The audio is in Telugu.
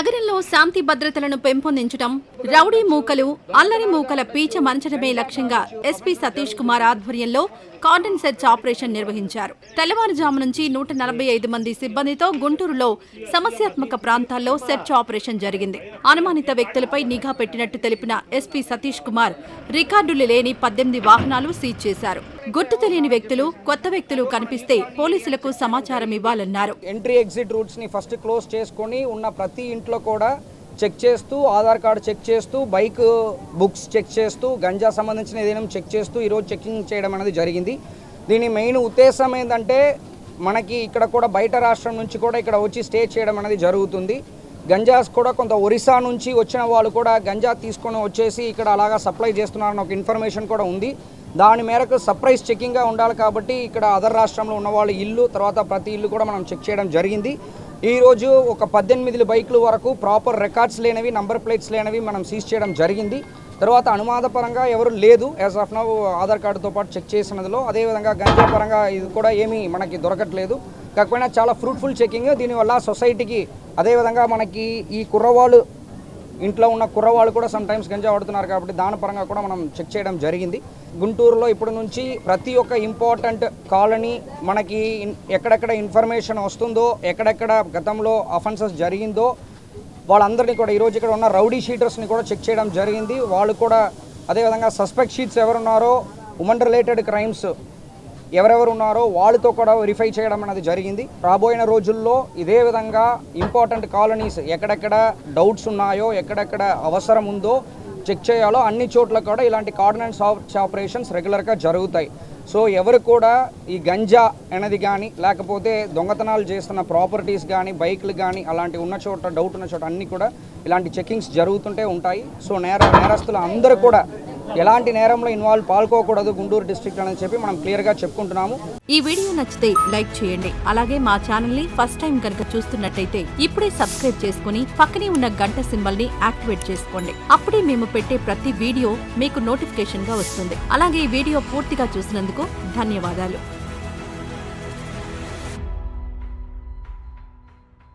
నగరంలో శాంతి భద్రతలను పెంపొందించడం రౌడీ మూకలు అల్లరి మూకల పీచ మంచడమే లక్ష్యంగా ఎస్పీ సతీష్ కుమార్ ఆధ్వర్యంలో కాటన్ సెర్చ్ ఆపరేషన్ నిర్వహించారు. తెల్లవారుజాము నుంచి నూట నలభై ఐదు మంది సిబ్బందితో గుంటూరులో సమస్యాత్మక ప్రాంతాల్లో సెర్చ్ ఆపరేషన్ జరిగింది. అనుమానిత వ్యక్తులపై నిఘా పెట్టినట్టు తెలిపిన ఎస్పీ సతీష్ కుమార్ రికార్డులు లేని పద్దెనిమిది వాహనాలు సీజ్ చేశారు. గుర్తు తెలియని వ్యక్తులు కొత్త వ్యక్తులు కనిపిస్తే పోలీసులకు సమాచారం ఇవ్వాలన్నారు. ఎంట్రీ ఎగ్జిట్ రూట్స్ని ఫస్ట్ క్లోజ్ చేసుకొని ఉన్న ప్రతి ఇంట్లో కూడా చెక్ చేస్తూ ఆధార్ కార్డు చెక్ చేస్తూ బైక్ బుక్స్ చెక్ చేస్తూ గంజా సంబంధించిన ఏదైనా చెక్ చేస్తూ ఈరోజు చెకింగ్ చేయడం అనేది జరిగింది. దీని మెయిన్ ఉద్దేశం ఏంటంటే మనకి ఇక్కడ కూడా బయట రాష్ట్రం నుంచి కూడా ఇక్కడ వచ్చి స్టే చేయడం అనేది జరుగుతుంది. గంజాస్ కూడా కొంత ఒరిస్సా నుంచి వచ్చిన వాళ్ళు కూడా గంజా తీసుకొని వచ్చేసి ఇక్కడ అలాగా సప్లై చేస్తున్నారని ఒక ఇన్ఫర్మేషన్ కూడా ఉంది. దాని మేరకు సర్ప్రైజ్ చెకింగ్గా ఉండాలి కాబట్టి ఇక్కడ అదర్ రాష్ట్రంలో ఉన్న వాళ్ళ ఇల్లు తర్వాత ప్రతి ఇల్లు కూడా మనం చెక్ చేయడం జరిగింది. ఈరోజు ఒక పద్దెనిమిది బైకుల వరకు ప్రాపర్ రికార్డ్స్ లేనివి నంబర్ ప్లేట్స్ లేనివి మనం సీజ్ చేయడం జరిగింది. తర్వాత అనుమాదపరంగా ఎవరు లేదు యాజ్ ఆఫ్ నౌ ఆధార్ కార్డుతో పాటు చెక్ చేసినదిలో అదేవిధంగా గంజా పరంగా ఇది కూడా ఏమీ మనకి దొరకట్లేదు. కాకపోయినా చాలా ఫ్రూట్ఫుల్ చెకింగ్ దీనివల్ల సొసైటీకి అదేవిధంగా మనకి ఈ కుర్రవాళ్ళు ఇంట్లో ఉన్న కుర్రవాళ్ళు కూడా సమ్ టైమ్స్ గంజా వాడుతున్నారు కాబట్టి దాని పరంగా కూడా మనం చెక్ చేయడం జరిగింది. గుంటూరులో ఇప్పటి నుంచి ప్రతి ఒక్క ఇంపార్టెంట్ కాలనీ మనకి ఎక్కడెక్కడ ఇన్ఫర్మేషన్ వస్తుందో ఎక్కడెక్కడ గతంలో అఫెన్సెస్ జరిగిందో వాళ్ళందరినీ కూడా ఈరోజు ఇక్కడ ఉన్న రౌడీ షీటర్స్ని కూడా చెక్ చేయడం జరిగింది. వాళ్ళు కూడా అదేవిధంగా సస్పెక్ట్ షీట్స్ ఎవరున్నారో ఉమెన్ రిలేటెడ్ క్రైమ్స్ ఎవరెవరు ఉన్నారో వాళ్ళతో కూడా వెరిఫై చేయడం అనేది జరిగింది. రాబోయిన రోజుల్లో ఇదే విధంగా ఇంపార్టెంట్ కాలనీస్ ఎక్కడెక్కడ డౌట్స్ ఉన్నాయో ఎక్కడెక్కడ అవసరం ఉందో చెక్ చేయాలో అన్ని చోట్ల కూడా ఇలాంటి కార్డినెన్స్ ఆపరేషన్స్ రెగ్యులర్గా జరుగుతాయి. సో ఎవరు కూడా ఈ గంజా అనేది కానీ లేకపోతే దొంగతనాలు చేస్తున్న ప్రాపర్టీస్ కానీ బైక్లు కానీ అలాంటి ఉన్న చోట డౌట్ ఉన్న చోట అన్నీ కూడా ఇలాంటి చెకింగ్స్ జరుగుతుంటే ఉంటాయి. సో నేర నేరస్తులు అందరూ కూడా ఎలాంటి నేరంలో ఇన్వాల్వ్ పాల్కోకూడదు గుంటూరు డిస్ట్రిక్ట్ అని చెప్పి మనం క్లియర్గా చెప్పుకుంటున్నాము. ఈ వీడియో నచ్చితే లైక్ చేయండి. అలాగే మా ఛానల్ని ఫస్ట్ టైం కనుక చూస్తున్నట్టయితే ఇప్పుడే సబ్స్క్రైబ్ చేసుకుని పక్కనే ఉన్న గంట సింబల్ని యాక్టివేట్ చేసుకోండి. అప్పుడే మేము పెట్టే ప్రతి వీడియో మీకు నోటిఫికేషన్గా వస్తుంది. అలాగే ఈ వీడియో పూర్తిగా చూసినందుకు ధన్యవాదాలు.